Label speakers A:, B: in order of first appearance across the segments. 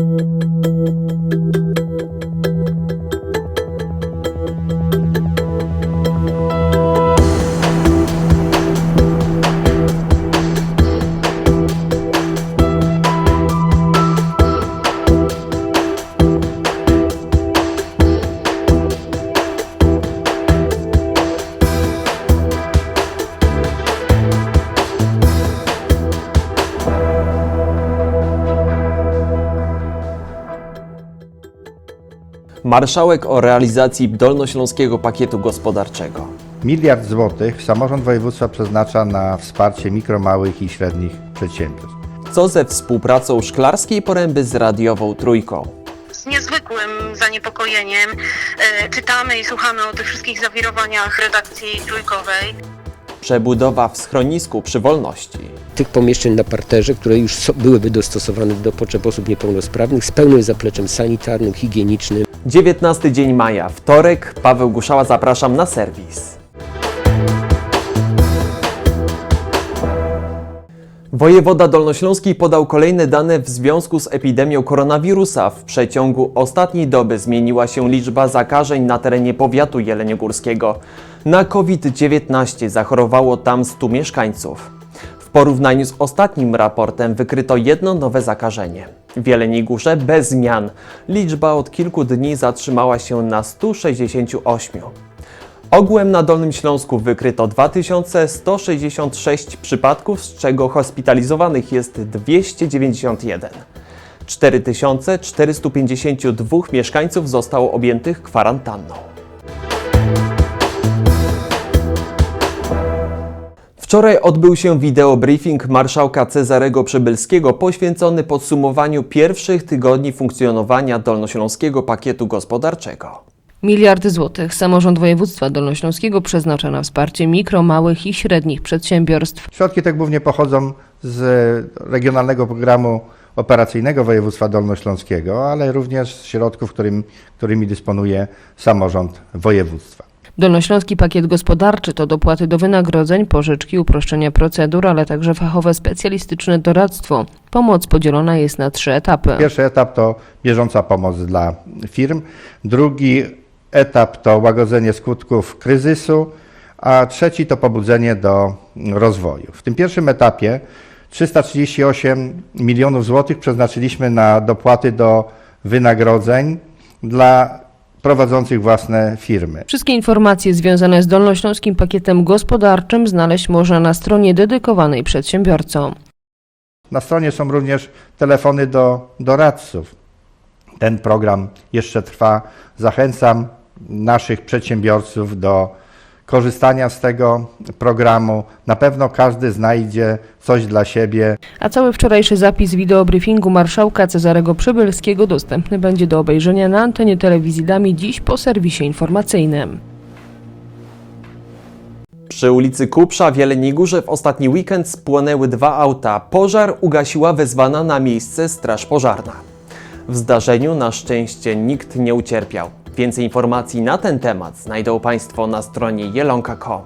A: thank you Marszałek o realizacji Dolnośląskiego Pakietu Gospodarczego.
B: Miliard złotych samorząd województwa przeznacza na wsparcie mikro, małych i średnich przedsiębiorstw.
A: Co ze współpracą Szklarskiej Poręby z Radiową Trójką?
C: z niezwykłym zaniepokojeniem e, czytamy i słuchamy o tych wszystkich zawirowaniach redakcji trójkowej.
A: Przebudowa w schronisku przy Wolności.
D: tych pomieszczeń na parterze, które już so, byłyby dostosowane do potrzeb osób niepełnosprawnych z pełnym zapleczem sanitarnym, higienicznym.
A: 19 dzień maja, wtorek. Paweł Guszała, zapraszam na serwis. Wojewoda Dolnośląski podał kolejne dane w związku z epidemią koronawirusa. W przeciągu ostatniej doby zmieniła się liczba zakażeń na terenie powiatu jeleniogórskiego. Na COVID-19 zachorowało tam 100 mieszkańców. Porównaniu z ostatnim raportem wykryto jedno nowe zakażenie. W Jeleniej Górze bez zmian. Liczba od kilku dni zatrzymała się na 168. Ogółem na Dolnym Śląsku wykryto 2166 przypadków, z czego hospitalizowanych jest 291. 4452 mieszkańców zostało objętych kwarantanną. Wczoraj odbył się wideobriefing marszałka Cezarego Przybylskiego poświęcony podsumowaniu pierwszych tygodni funkcjonowania Dolnośląskiego Pakietu Gospodarczego.
E: Miliardy złotych samorząd województwa dolnośląskiego przeznacza na wsparcie mikro, małych i średnich przedsiębiorstw.
B: Środki te głównie pochodzą z regionalnego programu operacyjnego województwa dolnośląskiego, ale również z środków, którym, którymi dysponuje samorząd województwa.
E: Dolnośląski pakiet gospodarczy to dopłaty do wynagrodzeń, pożyczki, uproszczenia procedur, ale także fachowe specjalistyczne doradztwo. Pomoc podzielona jest na trzy etapy.
B: Pierwszy etap to bieżąca pomoc dla firm, drugi etap to łagodzenie skutków kryzysu, a trzeci to pobudzenie do rozwoju. W tym pierwszym etapie 338 milionów złotych przeznaczyliśmy na dopłaty do wynagrodzeń dla prowadzących własne firmy.
E: Wszystkie informacje związane z dolnośląskim pakietem gospodarczym znaleźć można na stronie dedykowanej przedsiębiorcom.
B: Na stronie są również telefony do doradców. Ten program jeszcze trwa. Zachęcam naszych przedsiębiorców do korzystania z tego programu. Na pewno każdy znajdzie coś dla siebie.
E: A cały wczorajszy zapis wideobriefingu marszałka Cezarego Przybylskiego dostępny będzie do obejrzenia na antenie telewizji Dami dziś po serwisie informacyjnym.
A: Przy ulicy Kupsza w Jeleniej Górze w ostatni weekend spłonęły dwa auta. Pożar ugasiła wezwana na miejsce straż pożarna. W zdarzeniu na szczęście nikt nie ucierpiał. Więcej informacji na ten temat znajdą Państwo na stronie jelonka.com.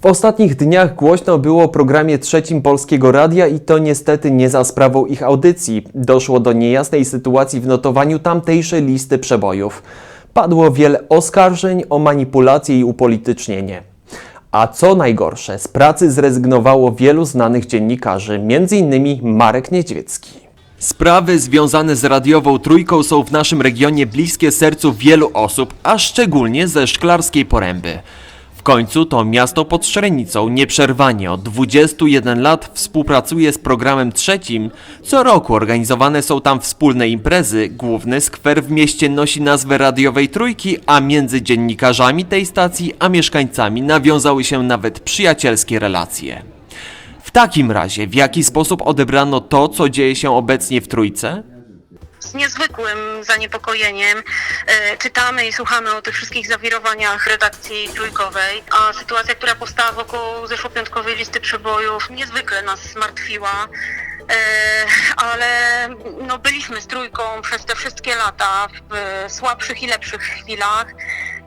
A: W ostatnich dniach głośno było o programie trzecim Polskiego Radia i to niestety nie za sprawą ich audycji. Doszło do niejasnej sytuacji w notowaniu tamtejszej listy przebojów. Padło wiele oskarżeń o manipulację i upolitycznienie. A co najgorsze, z pracy zrezygnowało wielu znanych dziennikarzy, m.in. Marek Niedźwiecki. Sprawy związane z radiową trójką są w naszym regionie bliskie sercu wielu osób, a szczególnie ze Szklarskiej Poręby. W końcu to miasto pod Szczerenicą nieprzerwanie od 21 lat współpracuje z programem trzecim. Co roku organizowane są tam wspólne imprezy. Główny skwer w mieście nosi nazwę radiowej trójki, a między dziennikarzami tej stacji a mieszkańcami nawiązały się nawet przyjacielskie relacje. W takim razie, w jaki sposób odebrano to, co dzieje się obecnie w trójce?
C: Z niezwykłym zaniepokojeniem e, czytamy i słuchamy o tych wszystkich zawirowaniach redakcji trójkowej, a sytuacja, która powstała wokół zeszłopiątkowej listy przebojów, niezwykle nas zmartwiła. E, ale no, byliśmy z trójką przez te wszystkie lata w słabszych i lepszych chwilach.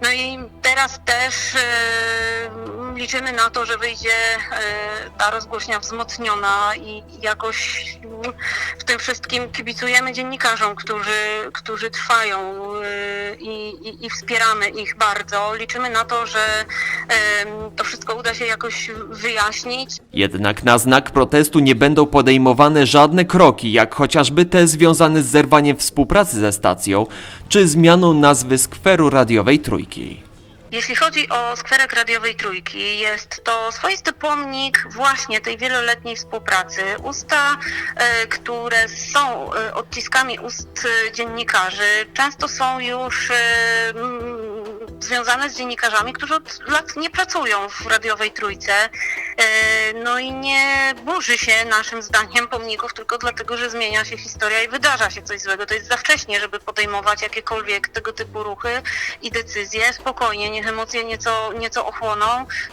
C: No i teraz też e, liczymy na to, że wyjdzie e, ta rozgłośnia wzmocniona i jakoś mm, w tym wszystkim kibicujemy dziennikarzom, którzy, którzy trwają e, i, i, i wspieramy ich bardzo. Liczymy na to, że em, to wszystko uda się jakoś wyjaśnić.
A: Jednak na znak protestu nie będą podejmowane żadne kroki, jak chociażby te związane z zerwaniem współpracy ze stacją, czy zmianą nazwy skweru radiowej Trójki.
C: Jeśli chodzi o skwerek radiowej Trójki, jest to swoisty pomnik właśnie tej wieloletniej współpracy. Usta, e, które są e, odciskami ust dziennikarzy, często są już e, związane z dziennikarzami, którzy od lat nie pracują w radiowej Trójce. E, No i nie burzy się naszym zdaniem pomników tylko dlatego, że zmienia się historia i wydarza się coś złego. To jest za wcześnie, żeby podejmować jakiekolwiek tego typu ruchy i decyzje. Spokojnie, niech emocje nieco, nieco ochłoną.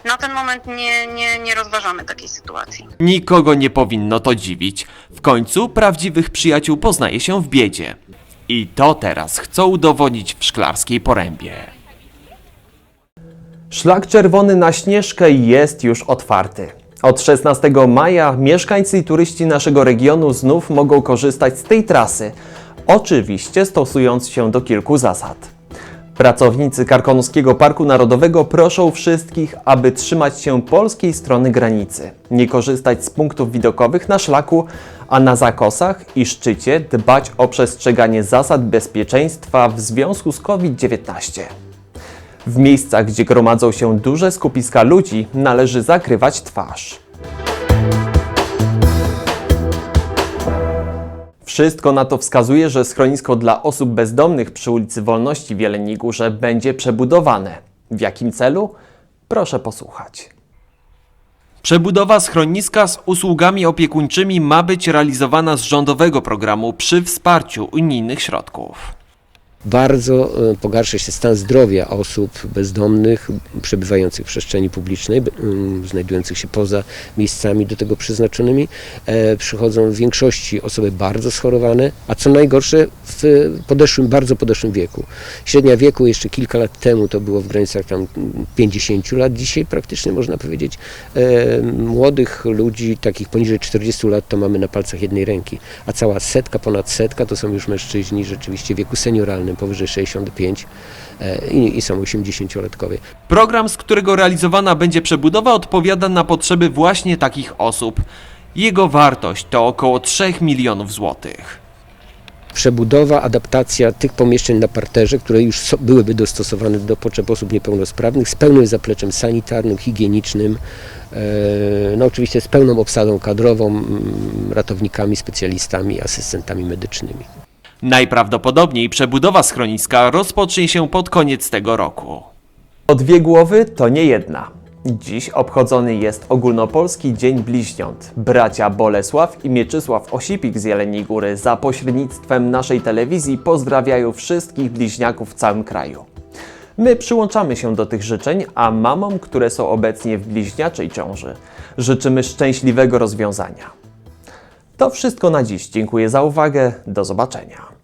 C: Na ten moment nie, nie, nie rozważamy takiej sytuacji.
A: Nikogo nie powinno to dziwić. W końcu prawdziwych przyjaciół poznaje się w biedzie. I to teraz chcą udowodnić w szklarskiej porębie. Szlak czerwony na Śnieżkę jest już otwarty. Od 16 maja mieszkańcy i turyści naszego regionu znów mogą korzystać z tej trasy, oczywiście stosując się do kilku zasad. Pracownicy Karkonoskiego Parku Narodowego proszą wszystkich, aby trzymać się polskiej strony granicy, nie korzystać z punktów widokowych na szlaku, a na zakosach i szczycie dbać o przestrzeganie zasad bezpieczeństwa w związku z COVID-19. W miejscach, gdzie gromadzą się duże skupiska ludzi, należy zakrywać twarz. Wszystko na to wskazuje, że schronisko dla osób bezdomnych przy ulicy Wolności w Jeleniej Górze będzie przebudowane. W jakim celu? Proszę posłuchać. Przebudowa schroniska z usługami opiekuńczymi ma być realizowana z rządowego programu przy wsparciu unijnych środków.
D: Bardzo e, pogarsza się stan zdrowia osób bezdomnych, przebywających w przestrzeni publicznej, znajdujących się poza miejscami do tego przeznaczonymi. E, Przychodzą w większości osoby bardzo schorowane, a co najgorsze w podeszłym, bardzo podeszłym wieku. Średnia wieku jeszcze kilka lat temu to było w granicach tam 50 lat, dzisiaj praktycznie można powiedzieć e, młodych ludzi, takich poniżej 40 lat to mamy na palcach jednej ręki, a cała setka, ponad setka to są już mężczyźni rzeczywiście wieku senioralnym, powyżej 65 e, i, i są 80-latkowie.
A: Program, z którego realizowana będzie przebudowa, odpowiada na potrzeby właśnie takich osób. Jego wartość to około 3 milionów złotych.
D: Przebudowa, adaptacja tych pomieszczeń na parterze, które już so, byłyby dostosowane do potrzeb osób niepełnosprawnych, z pełnym zapleczem sanitarnym, higienicznym, e, no oczywiście z pełną obsadą kadrową, ratownikami, specjalistami, asystentami medycznymi.
A: Najprawdopodobniej przebudowa schroniska rozpocznie się pod koniec tego roku. O dwie głowy to nie jedna. Dziś obchodzony jest ogólnopolski Dzień Bliźniąt. Bracia Bolesław i Mieczysław Osipik z Jeleniej Góry za pośrednictwem naszej telewizji pozdrawiają wszystkich bliźniaków w całym kraju. My przyłączamy się do tych życzeń, a mamom, które są obecnie w bliźniaczej ciąży, życzymy szczęśliwego rozwiązania. To wszystko na dziś. Dziękuję za uwagę. Do zobaczenia.